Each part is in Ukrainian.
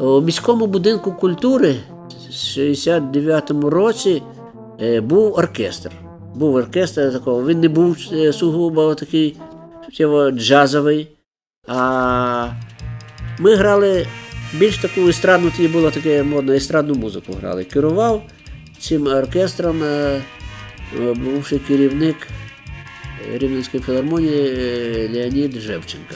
У міському будинку культури в 69-му році е, був оркестр. Був оркестр такого. Він не був е, сугубо такий джазовий. А ми грали більш таку естрадну, тоді було таке модно, естрадну музику грали. Керував цим оркестром е, бувший керівник Рівненської філармонії Леонід Жевченко.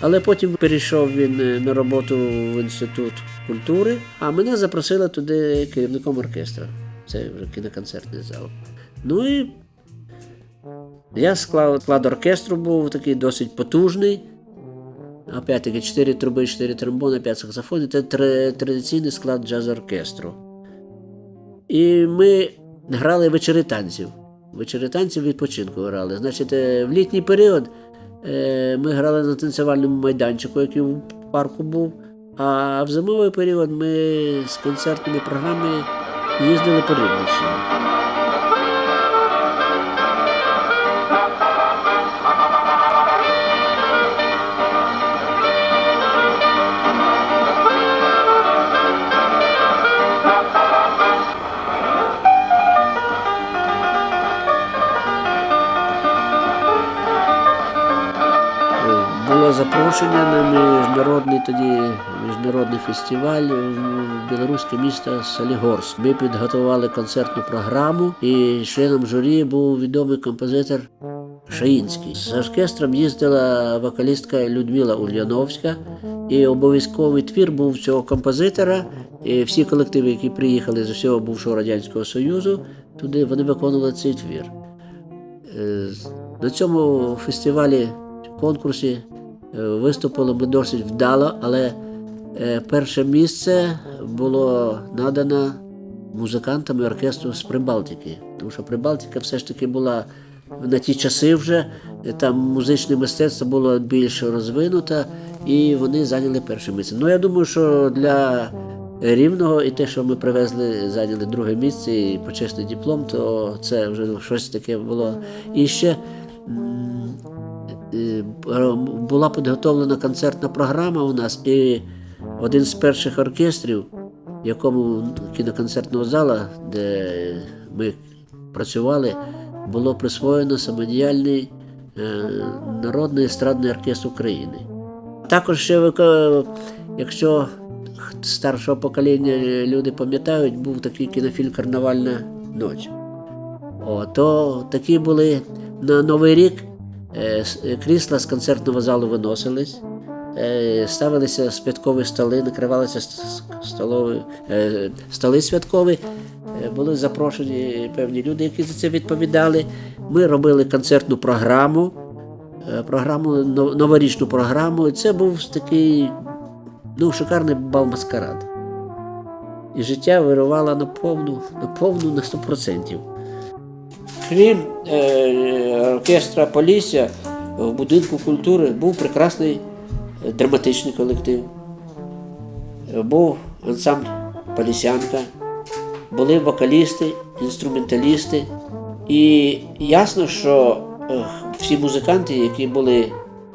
Але потім перейшов він е, на роботу в інститут культури, а мене запросили туди керівником оркестра. Це вже кіноконцертний зал. Ну і я склад, склад оркестру був такий досить потужний. Опять-таки, 4 труби, 4 тромбони, 5 саксофонів. Це тр- традиційний склад джаз-оркестру. І ми грали вечори танців. Вечори танців відпочинку грали. Значить, е, в літній період ми грали на танцювальному майданчику, який в парку був. А в зимовий період ми з концертними програмами їздили по Рівненщині. Було запрошення на міжнародний тоді міжнародний фестиваль в білоруське місто Солігорськ. Ми підготували концертну програму, і членом журі був відомий композитор Шаїнський. З оркестром їздила вокалістка Людмила Ульяновська, і обов'язковий твір був цього композитора. І всі колективи, які приїхали з усього бувшого радянського союзу, туди вони виконували цей твір. Е, На цьому фестивалі, конкурсі виступили ми досить вдало, але е, перше місце було надано музикантам і оркестру з Прибалтики. Тому що Прибалтика все ж таки була на ті часи вже, е, там музичне мистецтво було більш розвинуте, і вони зайняли перше місце. Ну, я думаю, що для Рівного і те, що ми привезли, зайняли друге місце і почесний диплом, то це вже щось таке було. І ще е, була підготовлена концертна програма у нас, і один з перших оркестрів, якому кіноконцертного зала, де ми працювали, було присвоєно самодіяльний е, народний естрадний оркестр України. Також ще, якщо старшого покоління люди пам'ятають, був такий кінофільм Карнавальна ніч. О, то такі були на Новий рік е, е, крісла з концертного залу виносились, е, ставилися святкові столи, накривалися столові, е, столи святкові. Е, Були запрошені певні люди, які за це відповідали. Ми робили концертну програму, е, програму, новорічну програму. Це був такий ну, шикарний бал маскарад. І життя вирувало на повну, на повну на 100%. Крім е, оркестра Полісся, в будинку культури був прекрасний е, драматичний колектив. Був ансамбль Полісянка, були вокалісти, інструменталісти. І ясно, що е, всі музиканти, які були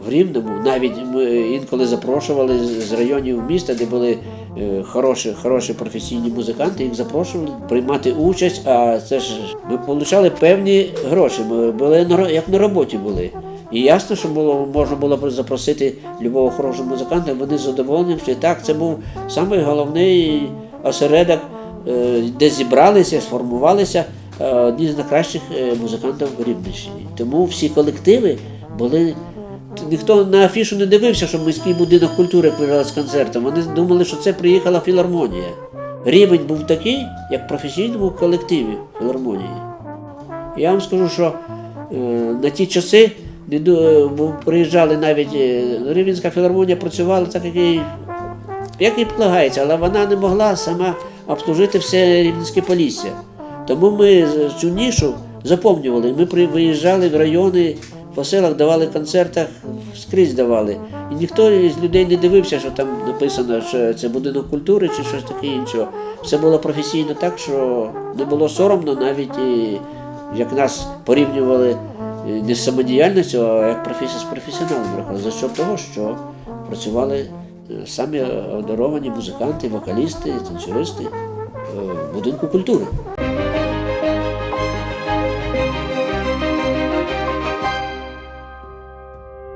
в Рівному, навіть ми інколи запрошували з- районів міста, де були е, хороші, хороші професійні музиканти, їх запрошували приймати участь. А це ж ми отримали певні гроші. Ми були на як на роботі були. І ясно, що було, можна було запросити любого хорошого музиканта, вони з задоволенням. що Так, це був самий головний осередок, е, де зібралися, сформувалися е, одні з найкращих музикантів в Рівненщині. Тому всі колективи були. Ніхто на афішу не дивився, що міський будинок культури приїжджав з концертом. Вони думали, що це приїхала філармонія. Рівень був такий, як в професійному колективі філармонії. Я вам скажу, що е, на ті часи бо приїжджали навіть е, Рівненська філармонія працювала так, як і, як і полагається, але вона не могла сама обслужити все Рівненське Полісся. Тому ми цю нішу заповнювали. Ми виїжджали в райони, по селах давали концертах, скрізь давали. І ніхто з людей не дивився, що там написано, що це будинок культури чи щось таке інше. Все було професійно так, що не було соромно навіть і як нас порівнювали е, не з самодіяльністю, а як професія з професіоналом. За що того, що працювали е, самі одаровані музиканти, вокалісти, танцюристи е, в будинку культури.